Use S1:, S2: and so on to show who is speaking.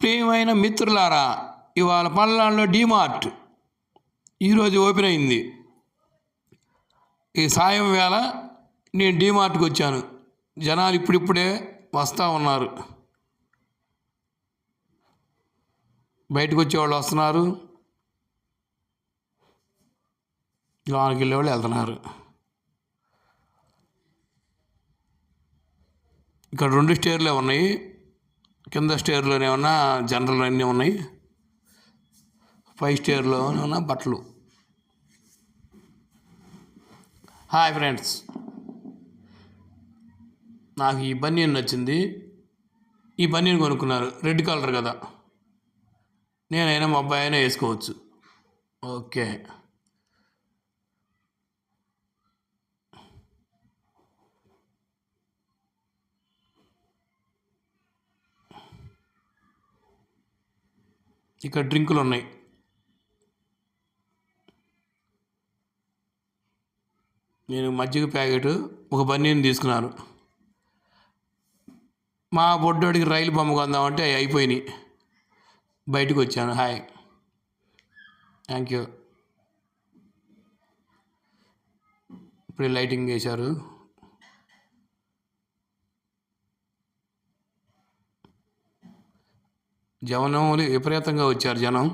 S1: ప్రియమైన మిత్రులారా ఇవాళ పల్నాడులో డీమార్ట్. ఈరోజు ఓపెన్ అయింది. ఈ సాయం వేళ నేను డీమార్ట్కి వచ్చాను. జనాలు ఇప్పుడిప్పుడే వస్తూ ఉన్నారు. బయటకు వచ్చేవాళ్ళు వస్తున్నారు. లోనికి వెళ్ళేవాళ్ళు వెళ్తున్నారు. ఇక్కడ రెండు స్టేర్లే ఉన్నాయి. కింద స్టేర్లోనే ఉన్నా జనరల్ అన్నీ ఉన్నాయి. ఫైవ్ స్టేర్లో ఉన్న బట్టలు. Hi friends. నాకు ఈ బనియన్ నచ్చింది. ఈ బనియన్ కొనుక్కున్నారు. రెడ్ కలర్ కదా. నేనైనా మా అబ్బాయి అయినా వేసుకోవచ్చు. ఓకే. ఇక్కడ డ్రింకులు ఉన్నాయి నేను మజ్జిగ ప్యాకెట్ ఒక బన్నీని తీసుకున్నాను. మా బొడ్డోడికి రైలు బొమ్మ కొందామంటే అవి అయిపోయినాయి. బయటకు వచ్చాను. హాయ్. థ్యాంక్ యూ ఇప్పుడే లైటింగ్ వేశారు. జవనములు విపరీతంగా వచ్చారు జనం.